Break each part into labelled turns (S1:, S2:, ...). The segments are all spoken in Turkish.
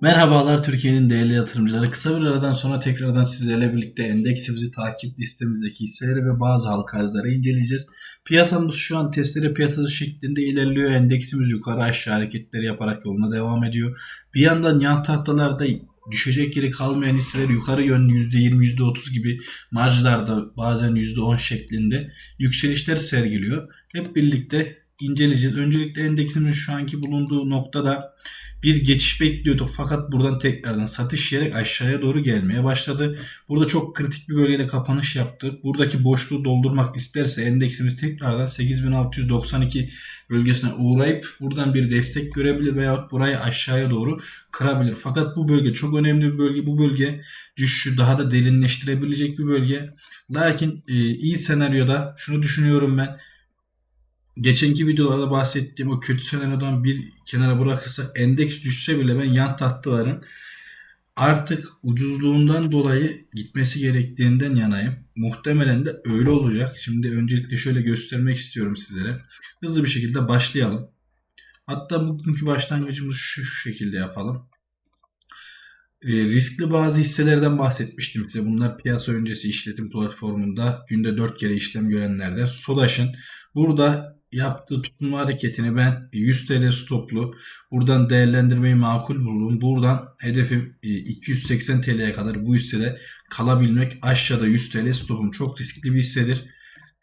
S1: Merhabalar Türkiye'nin değerli yatırımcıları. Kısa bir aradan sonra tekrardan sizlerle birlikte endeksimizi takip listemizdeki hisseleri ve bazı halka arzları inceleyeceğiz. Piyasamız şu an testere piyasası şeklinde ilerliyor. Endeksimiz yukarı aşağı hareketleri yaparak yoluna devam ediyor. Bir yandan yan tahtalarda düşecek yeri kalmayan hisseler yukarı yönlü %20, %30 gibi marjlarda bazen %10 şeklinde yükselişler sergiliyor. Hep birlikte inceleyeceğiz. Öncelikle endeksimiz şu anki bulunduğu noktada bir geçiş bekliyorduk fakat buradan tekrardan satış yiyerek aşağıya doğru gelmeye başladı. Burada çok kritik bir bölgede kapanış yaptı. Buradaki boşluğu doldurmak isterse endeksimiz tekrardan 8692 bölgesine uğrayıp buradan bir destek görebilir veya burayı aşağıya doğru kırabilir. Fakat bu bölge çok önemli bir bölge. Bu bölge düşüşü daha da derinleştirebilecek bir bölge. Lakin e, iyi senaryoda şunu düşünüyorum ben geçenki videolarda bahsettiğim o kötü senaryodan bir kenara bırakırsak endeks düşse bile ben yan tahtaların artık ucuzluğundan dolayı gitmesi gerektiğinden yanayım. Muhtemelen de öyle olacak. Şimdi öncelikle şöyle göstermek istiyorum sizlere. Hızlı bir şekilde başlayalım. Hatta bugünkü başlangıcımızı şu, şu şekilde yapalım. E, riskli bazı hisselerden bahsetmiştim size. Bunlar piyasa öncesi işletim platformunda günde 4 kere işlem görenlerden. Sodaş'ın burada yaptığı tutunma hareketini ben 100 TL stoplu buradan değerlendirmeyi makul buldum. Buradan hedefim e, 280 TL'ye kadar bu hissede kalabilmek. Aşağıda 100 TL stopum çok riskli bir hissedir.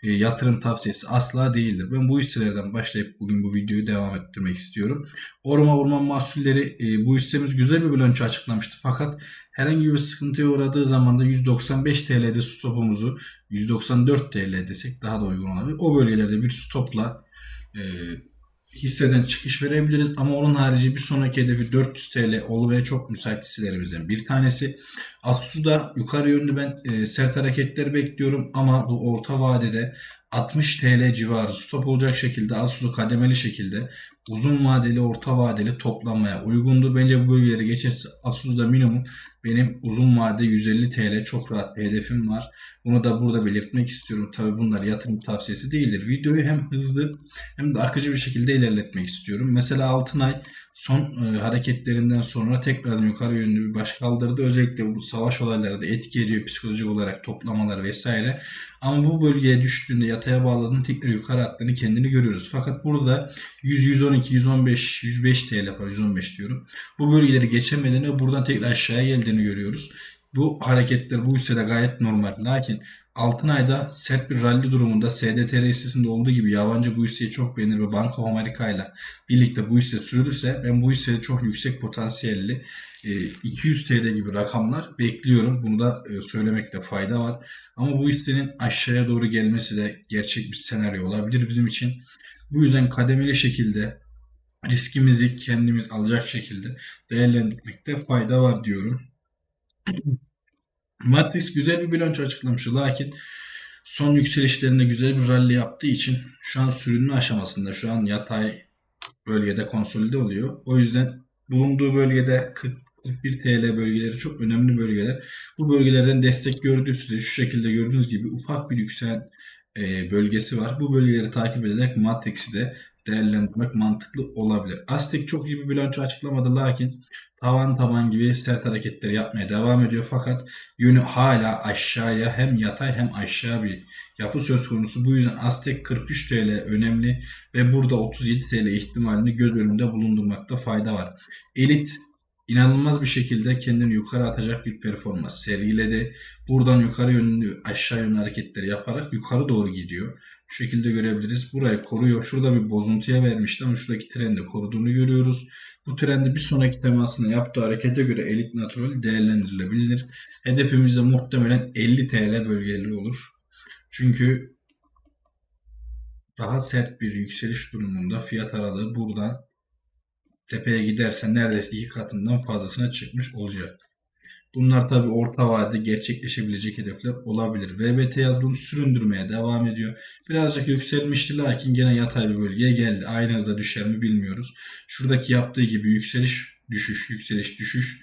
S1: E, yatırım tavsiyesi asla değildir. Ben bu hisselerden başlayıp bugün bu videoyu devam ettirmek istiyorum. Orman Orman Mahsulleri e, bu hissemiz güzel bir bilanço açıklamıştı. Fakat herhangi bir sıkıntıya uğradığı zaman da 195 TL'de stopumuzu 194 TL desek daha da uygun olabilir. O bölgelerde bir stopla e, hisseden çıkış verebiliriz. Ama onun harici bir sonraki hedefi 400 TL olmaya çok müsait hisselerimizden bir tanesi. Asus'da yukarı yönlü ben e, sert hareketler bekliyorum ama bu orta vadede 60 TL civarı stop olacak şekilde Asus'u kademeli şekilde uzun vadeli orta vadeli toplamaya uygundur. Bence bu bölgeleri geçerse Asus'da minimum benim uzun vade 150 TL çok rahat bir hedefim var. Bunu da burada belirtmek istiyorum. Tabi bunlar yatırım tavsiyesi değildir. Videoyu hem hızlı hem de akıcı bir şekilde ilerletmek istiyorum. Mesela Altınay son e, hareketlerinden sonra tekrardan yukarı yönlü bir baş kaldırdı. Özellikle bu savaş olayları da etki ediyor psikolojik olarak toplamalar vesaire. Ama bu bölgeye düştüğünde yataya bağladığında tekrar yukarı attığını kendini görüyoruz. Fakat burada 100, 112, 115, 105 TL yapar. 115 diyorum. Bu bölgeleri geçemediğini buradan tekrar aşağıya geldiğini görüyoruz. Bu hareketler bu hissede gayet normal. Lakin Altınay'da sert bir rally durumunda SDTR hissesinde olduğu gibi yabancı bu hisseyi çok beğenir ve Banka Amerika ile birlikte bu hisse sürülürse ben bu hissede çok yüksek potansiyelli 200 TL gibi rakamlar bekliyorum. Bunu da e, söylemekte fayda var. Ama bu hissenin aşağıya doğru gelmesi de gerçek bir senaryo olabilir bizim için. Bu yüzden kademeli şekilde riskimizi kendimiz alacak şekilde değerlendirmekte fayda var diyorum. Matrix güzel bir bilanço açıklamıştı. Lakin son yükselişlerinde güzel bir rally yaptığı için şu an sürünme aşamasında. Şu an yatay bölgede konsolide oluyor. O yüzden bulunduğu bölgede 40 41 TL bölgeleri çok önemli bölgeler. Bu bölgelerden destek gördüğü sürece şu şekilde gördüğünüz gibi ufak bir yükselen e, bölgesi var. Bu bölgeleri takip ederek Matrix'i de değerlendirmek mantıklı olabilir. Aztek çok iyi bir bilanço açıklamadı lakin tavan taban gibi sert hareketleri yapmaya devam ediyor fakat yönü hala aşağıya hem yatay hem aşağı bir yapı söz konusu. Bu yüzden Aztek 43 TL önemli ve burada 37 TL ihtimalini göz önünde bulundurmakta fayda var. Elit inanılmaz bir şekilde kendini yukarı atacak bir performans sergiledi. Buradan yukarı yönlü aşağı yönlü hareketleri yaparak yukarı doğru gidiyor. Şu şekilde görebiliriz. Burayı koruyor. Şurada bir bozuntuya vermişti ama şuradaki trendi koruduğunu görüyoruz. Bu trendi bir sonraki temasına yaptığı harekete göre elit natural değerlendirilebilir. Hedefimiz de muhtemelen 50 TL bölgeleri olur. Çünkü daha sert bir yükseliş durumunda fiyat aralığı buradan tepeye giderse neredeyse iki katından fazlasına çıkmış olacak. Bunlar tabi orta vadede gerçekleşebilecek hedefler olabilir. VBT yazılım süründürmeye devam ediyor. Birazcık yükselmişti lakin gene yatay bir bölgeye geldi. Aynı hızda düşer mi bilmiyoruz. Şuradaki yaptığı gibi yükseliş, düşüş, yükseliş, düşüş.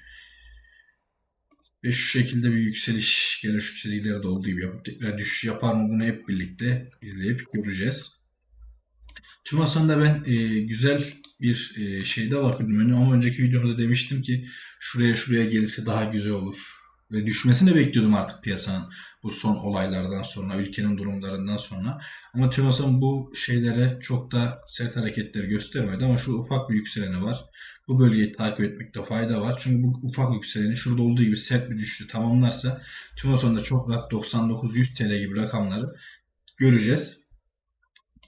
S1: Ve şu şekilde bir yükseliş gene şu çizgilerde olduğu gibi yapıp tekrar düşüş yapar mı bunu hep birlikte izleyip göreceğiz. Tüm aslında ben e, güzel bir e, şeyde bakıyordum. Yani ama önceki videomuzda demiştim ki şuraya şuraya gelirse daha güzel olur. Ve düşmesini bekliyordum artık piyasanın bu son olaylardan sonra, ülkenin durumlarından sonra. Ama TÜMOSAN bu şeylere çok da sert hareketler göstermedi ama şu ufak bir yükseleni var. Bu bölgeyi takip etmekte fayda var. Çünkü bu ufak yükseleni şurada olduğu gibi sert bir düşüşü tamamlarsa TÜMOSAN'da çok rahat 99-100 TL gibi rakamları göreceğiz.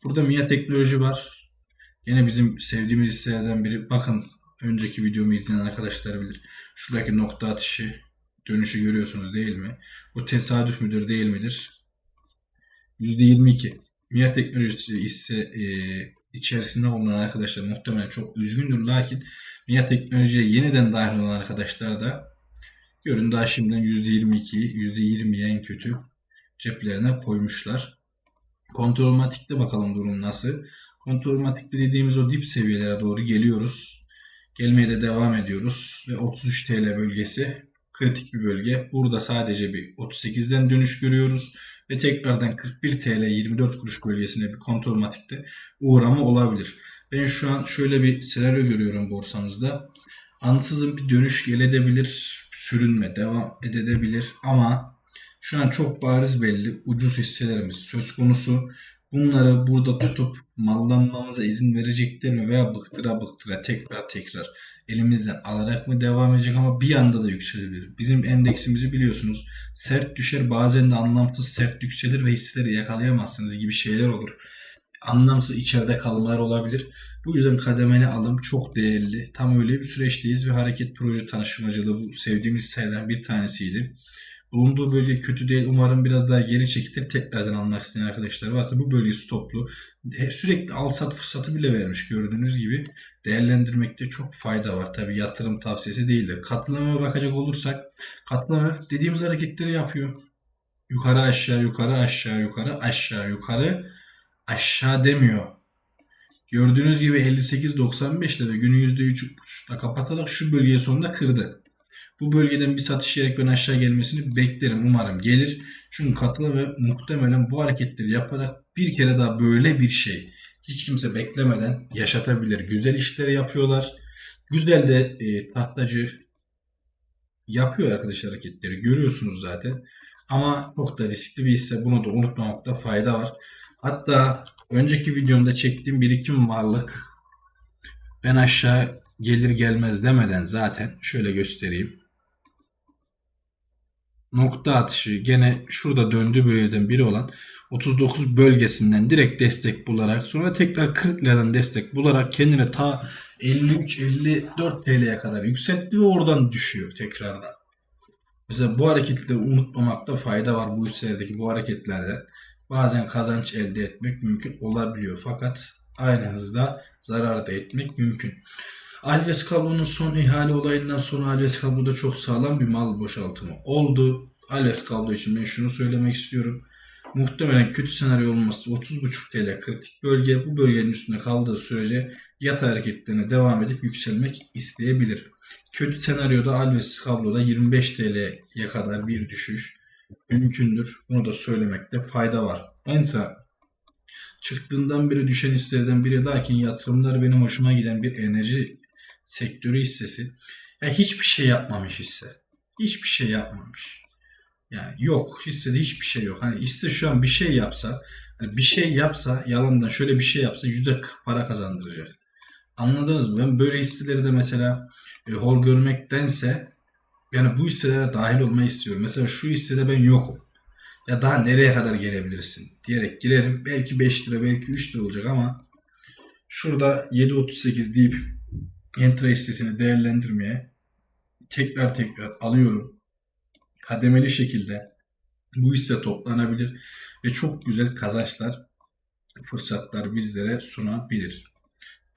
S1: Burada MIA Teknoloji var. Yine bizim sevdiğimiz hisselerden biri. Bakın önceki videomu izleyen arkadaşlar bilir. Şuradaki nokta atışı dönüşü görüyorsunuz değil mi? Bu tesadüf müdür değil midir? %22. MIA Teknolojisi hisse e, içerisinde bulunan arkadaşlar muhtemelen çok üzgündür. Lakin MIA Teknoloji'ye yeniden dahil olan arkadaşlar da görün daha şimdiden %22'yi %20'ye en kötü ceplerine koymuşlar. Kontrolmatikte bakalım durum nasıl. Kontrolmatikte dediğimiz o dip seviyelere doğru geliyoruz. Gelmeye de devam ediyoruz. Ve 33 TL bölgesi kritik bir bölge. Burada sadece bir 38'den dönüş görüyoruz. Ve tekrardan 41 TL 24 kuruş bölgesine bir kontrolmatikte uğrama olabilir. Ben şu an şöyle bir senaryo görüyorum borsamızda. Ansızın bir dönüş gelebilir, sürünme devam edebilir ama şu an çok bariz belli ucuz hisselerimiz söz konusu. Bunları burada tutup mallanmamıza izin verecekler mi veya bıktıra bıktıra tekrar tekrar elimizden alarak mı devam edecek ama bir anda da yükselebilir. Bizim endeksimizi biliyorsunuz sert düşer bazen de anlamsız sert yükselir ve hisseleri yakalayamazsınız gibi şeyler olur. Anlamsız içeride kalmalar olabilir. Bu yüzden kademeli alım çok değerli. Tam öyle bir süreçteyiz ve hareket proje tanışmacılığı bu sevdiğimiz hisselerden bir tanesiydi. Bulunduğu bölge kötü değil. Umarım biraz daha geri çekilir. Tekrardan almak isteyen arkadaşlar varsa bu bölge stoplu. Sürekli al sat fırsatı bile vermiş gördüğünüz gibi. Değerlendirmekte çok fayda var. Tabi yatırım tavsiyesi değildir. Katlamaya bakacak olursak katlama dediğimiz hareketleri yapıyor. Yukarı aşağı yukarı aşağı yukarı aşağı yukarı aşağı demiyor. Gördüğünüz gibi 58.95'le ve günü %3.5'la kapatarak şu bölgeyi sonunda kırdı. Bu bölgeden bir satış yiyerek ben aşağı gelmesini beklerim. Umarım gelir. Çünkü katılı ve muhtemelen bu hareketleri yaparak bir kere daha böyle bir şey hiç kimse beklemeden yaşatabilir. Güzel işleri yapıyorlar. Güzel de e, tahtacı yapıyor arkadaşlar hareketleri. Görüyorsunuz zaten. Ama çok da riskli bir hisse. Bunu da unutmamakta fayda var. Hatta önceki videomda çektiğim birikim varlık ben aşağı gelir gelmez demeden zaten şöyle göstereyim nokta atışı gene şurada döndüğü bölgeden biri olan 39 bölgesinden direkt destek bularak sonra tekrar 40 liradan destek bularak kendine ta 53-54 TL'ye kadar yükseltti ve oradan düşüyor tekrardan. Mesela bu hareketleri unutmamakta fayda var bu hisselerdeki bu hareketlerde. Bazen kazanç elde etmek mümkün olabiliyor fakat aynı hızda zarar da etmek mümkün. Alves kablonun son ihale olayından sonra Alves kabloda çok sağlam bir mal boşaltımı oldu. Alves kablo için ben şunu söylemek istiyorum. Muhtemelen kötü senaryo olması 30.5 TL kritik bölge. Bu bölgenin üstünde kaldığı sürece yatay hareketlerine devam edip yükselmek isteyebilir. Kötü senaryoda Alves kabloda 25 TL'ye kadar bir düşüş mümkündür. Bunu da söylemekte fayda var. Ensa çıktığından beri düşen hisselerden biri lakin yatırımlar benim hoşuma giden bir enerji sektörü hissesi. Ya hiçbir şey yapmamış hisse. Hiçbir şey yapmamış. Yani yok hissede hiçbir şey yok. Hani hisse şu an bir şey yapsa hani bir şey yapsa yalandan şöyle bir şey yapsa yüzde para kazandıracak. Anladınız mı? Ben böyle hisseleri de mesela e, hor görmektense yani bu hisselere dahil olmayı istiyorum. Mesela şu hissede ben yokum. Ya daha nereye kadar gelebilirsin diyerek girerim. Belki 5 lira belki 3 lira olacak ama şurada 7.38 deyip Entra hissesini değerlendirmeye tekrar tekrar alıyorum. Kademeli şekilde bu hisse toplanabilir ve çok güzel kazançlar, fırsatlar bizlere sunabilir.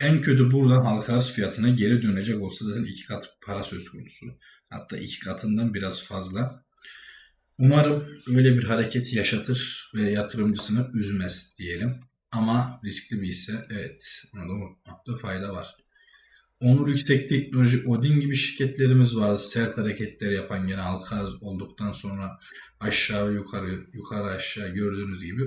S1: En kötü buradan halka fiyatına geri dönecek olsa zaten iki kat para söz konusu. Hatta iki katından biraz fazla. Umarım öyle bir hareket yaşatır ve yatırımcısını üzmez diyelim. Ama riskli bir hisse evet buna da unutmakta fayda var. Onur Yüksek Teknoloji, Odin gibi şirketlerimiz vardı. Sert hareketler yapan gene halka olduktan sonra aşağı yukarı yukarı aşağı gördüğünüz gibi.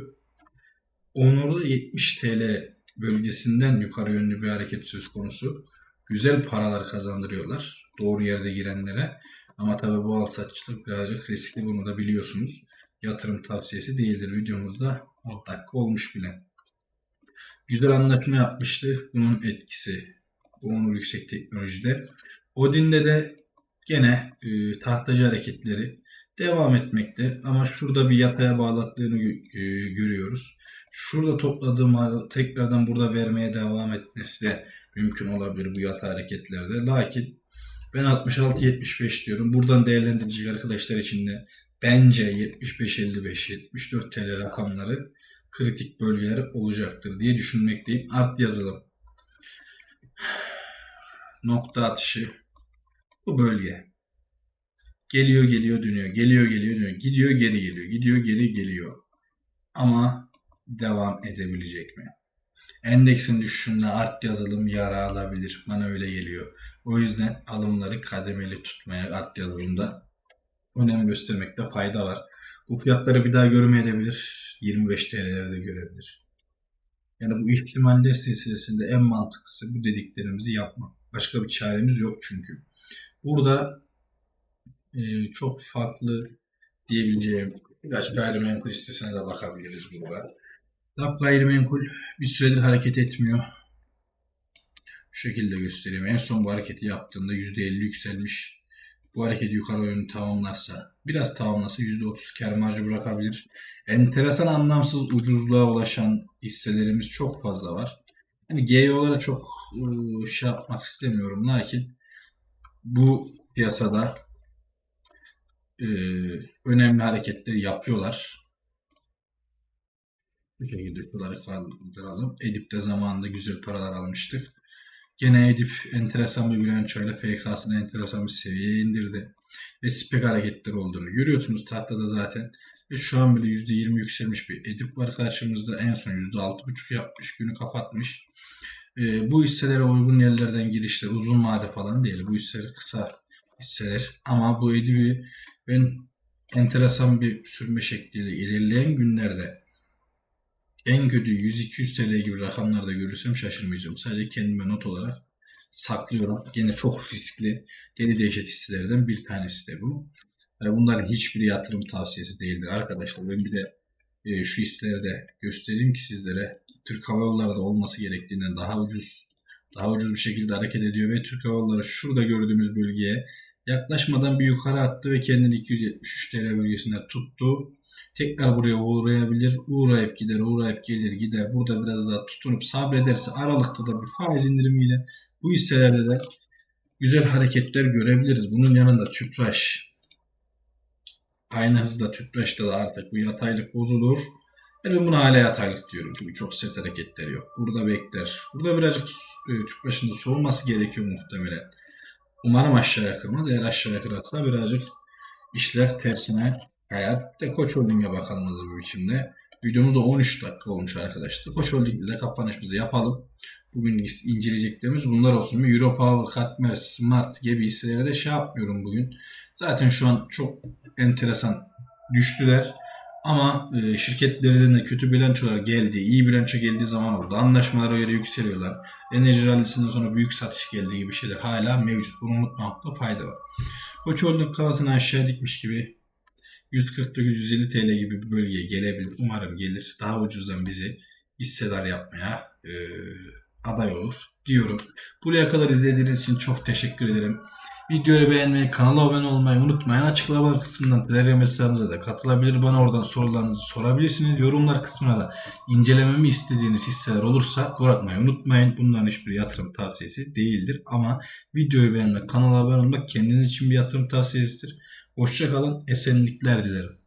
S1: Onur'da 70 TL bölgesinden yukarı yönlü bir hareket söz konusu. Güzel paralar kazandırıyorlar doğru yerde girenlere. Ama tabii bu alsatçılık birazcık riskli bunu da biliyorsunuz. Yatırım tavsiyesi değildir. Videomuzda 10 dakika olmuş bile. Güzel anlaşma yapmıştı. Bunun etkisi Onur Yüksek Teknoloji'de. Odin'de de gene e, tahtacı hareketleri devam etmekte. Ama şurada bir yataya bağlattığını e, görüyoruz. Şurada topladığı mal tekrardan burada vermeye devam etmesi de mümkün olabilir bu yatay hareketlerde. Lakin ben 66-75 diyorum. Buradan değerlendirecek arkadaşlar için de bence 75-55-74 TL rakamları kritik bölgeler olacaktır diye düşünmekteyim. Art yazalım. Nokta atışı. Bu bölge. Geliyor geliyor dönüyor. Geliyor geliyor dönüyor. Gidiyor geri geliyor. Gidiyor geri geliyor. Ama devam edebilecek mi? Endeksin düşüşünde art yazılım yara alabilir. Bana öyle geliyor. O yüzden alımları kademeli tutmaya art yazılımda önem göstermekte fayda var. Bu fiyatları bir daha görmeyebilir. 25 TL'leri de görebilir. Yani bu ihtimaller silsilesinde en mantıklısı bu dediklerimizi yapmak. Başka bir çaremiz yok çünkü. Burada e, çok farklı diyebileceğim birkaç gayrimenkul listesine de bakabiliriz burada. Lab gayrimenkul bir süredir hareket etmiyor. Şu şekilde göstereyim. En son bu hareketi yaptığında %50 yükselmiş. Bu hareketi yukarı yönlü tamamlarsa, biraz tamamlasa %30 kar marjı bırakabilir. Enteresan anlamsız ucuzluğa ulaşan hisselerimiz çok fazla var. Yani GEO'lara çok ıı, şey yapmak istemiyorum. Lakin bu piyasada e, önemli hareketleri yapıyorlar. Bu şekilde şuraları kaldıralım. Edip'te zamanında güzel paralar almıştık. Gene Edip enteresan bir bilançoyla FK'sını enteresan bir seviyeye indirdi. Ve spek hareketleri olduğunu görüyorsunuz tahtada zaten. Ve şu an bile %20 yükselmiş bir Edip var karşımızda. En son %6,5 yapmış. Günü kapatmış. Ee, bu hisselere uygun yerlerden girişler uzun vade falan değil. Bu hisseler kısa hisseler. Ama bu Edip'i ben enteresan bir sürme şekliyle ilerleyen günlerde en kötü 100-200 TL gibi rakamlarda görürsem şaşırmayacağım. Sadece kendime not olarak saklıyorum. Gene çok riskli geri değişet hisselerden bir tanesi de bu. Bunların hiçbiri yatırım tavsiyesi değildir arkadaşlar. Ben bir de e, şu hisseleri de göstereyim ki sizlere Türk Hava Yolları da olması gerektiğinden daha ucuz daha ucuz bir şekilde hareket ediyor ve Türk Hava Yolları şurada gördüğümüz bölgeye yaklaşmadan bir yukarı attı ve kendini 273 TL bölgesinde tuttu. Tekrar buraya uğrayabilir. Uğrayıp gider, uğrayıp gelir gider. Burada biraz daha tutunup sabrederse aralıkta da bir faiz indirimiyle bu hisselerde de güzel hareketler görebiliriz. Bunun yanında tüpraş aynı hızda tüpraşta da artık bu yataylık bozulur. Yani ben buna hala yataylık diyorum. Çünkü çok sert hareketleri yok. Burada bekler. Burada birazcık e, tüpraşın da soğuması gerekiyor muhtemelen. Umarım aşağıya kırmaz. Eğer aşağıya kırarsa birazcık işler tersine eğer de Koç Holding'e bakalım hızlı bir biçimde. Videomuz da 13 dakika olmuş arkadaşlar. Koç Holding'de de kapanışımızı yapalım. Bugün inceleyeceklerimiz bunlar olsun. Europower, Katmer, Smart gibi hisselere de şey yapmıyorum bugün. Zaten şu an çok enteresan düştüler. Ama e, şirketlerden de kötü bilançolar geldi. iyi bilanço geldiği zaman oldu. Anlaşmalara göre yükseliyorlar. Enerji rallisinden sonra büyük satış geldiği gibi şeyler hala mevcut. Bunu unutmamakta fayda var. Koç Holding kafasını aşağı dikmiş gibi 149-150 TL gibi bir bölgeye gelebilir. Umarım gelir. Daha ucuzdan bizi hissedar yapmaya e, aday olur diyorum. Buraya kadar izlediğiniz için çok teşekkür ederim. Videoyu beğenmeyi, kanala abone olmayı unutmayın. Açıklama kısmından Telegram hesabımıza da katılabilir. Bana oradan sorularınızı sorabilirsiniz. Yorumlar kısmına da incelememi istediğiniz hisseler olursa bırakmayı unutmayın. Bunların hiçbir yatırım tavsiyesi değildir. Ama videoyu beğenmek, kanala abone olmak kendiniz için bir yatırım tavsiyesidir. Hoşçakalın, esenlikler dilerim.